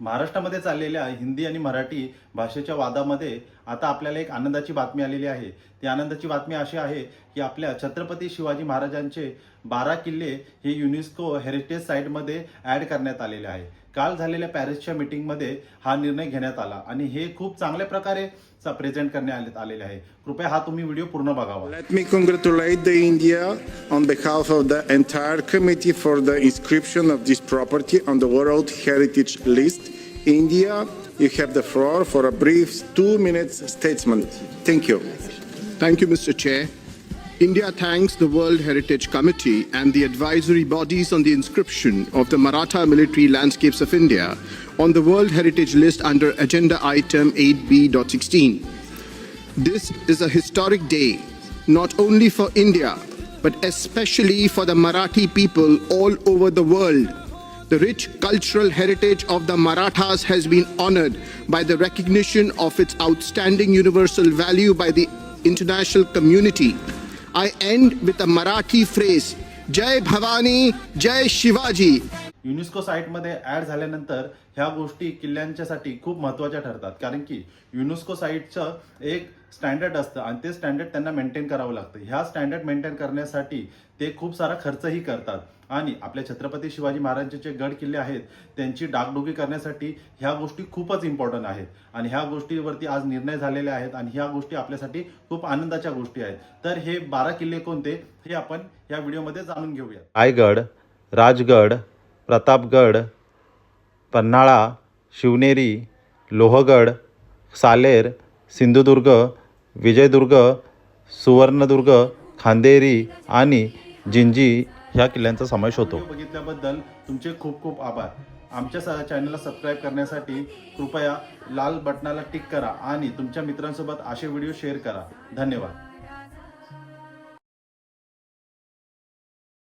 महाराष्ट्रामध्ये चाललेल्या हिंदी आणि मराठी भाषेच्या वादामध्ये आता आपल्याला एक आनंदाची बातमी आलेली आहे. ती आनंदाची बातमी अशी आहे की आपल्या छत्रपती शिवाजी महाराजांचे बारा किल्ले हे युनेस्को हेरिटेज साईटमध्ये ॲड करण्यात आलेले आहे. काल झालेल्या पॅरिसच्या मीटिंगमध्ये हा निर्णय घेण्यात आला आणि हे खूप चांगल्या प्रकारे प्रेझेंट करण्यात आलेले आहे. कृपया हा तुम्ही व्हिडिओ पूर्ण बघावा. Let me congratulate the India on behalf of the entire committee for the inscription of this property on the world heritage list India you have the floor for a brief two minutes statesman thank you thank you mister chair India thanks the World Heritage Committee and the advisory bodies on the inscription of the Maratha military landscapes of India on the World Heritage List under Agenda Item 8B.16. This is a historic day, not only for India, but especially for the Marathi people all over the world. The rich cultural heritage of the Marathas has been honored by the recognition of its outstanding universal value by the international community. I end with a Marathi phrase Jai Bhavani, Jai Shivaji. UNESCO साईटमध्ये add झाल्यानंतर ह्या गोष्टी किल्ल्यांच्यासाठी खूप महत्त्वाच्या ठरतात. कारण की UNESCO साईटचं एक standard असतं आणि ते स्टँडर्ड त्यांना मेंटेन करावं लागतं. ह्या स्टँडर्ड मेंटेन करण्यासाठी ते खूप सारा खर्चही करतात. आणि आपल्या छत्रपती शिवाजी महाराजांचे जे गड किल्ले आहेत त्यांची डागडुगी करण्यासाठी ह्या गोष्टी खूपच इम्पॉर्टंट आहेत. आणि ह्या गोष्टीवरती आज निर्णय झालेले आहेत आणि ह्या गोष्टी आपल्यासाठी खूप आनंदाच्या गोष्टी आहेत. तर हे बारा किल्ले कोणते हे आपण या व्हिडिओमध्ये जाणून घेऊया रायगड राजगड प्रतापगड पन्हाळा शिवनेरी लोहगड सालेर सिंधुदुर्ग विजयदुर्ग सुवर्णदुर्ग खांदेरी आणि जिंजी ह्या किल्ल्यांचा समावेश होतो. बघितल्याबद्दल तुमचे खूप खूप आभार. आमच्या स- चॅनलला सबस्क्राईब करण्यासाठी कृपया लाल बटनाला टिक करा आणि तुमच्या मित्रांसोबत असे व्हिडिओ शेअर करा. धन्यवाद.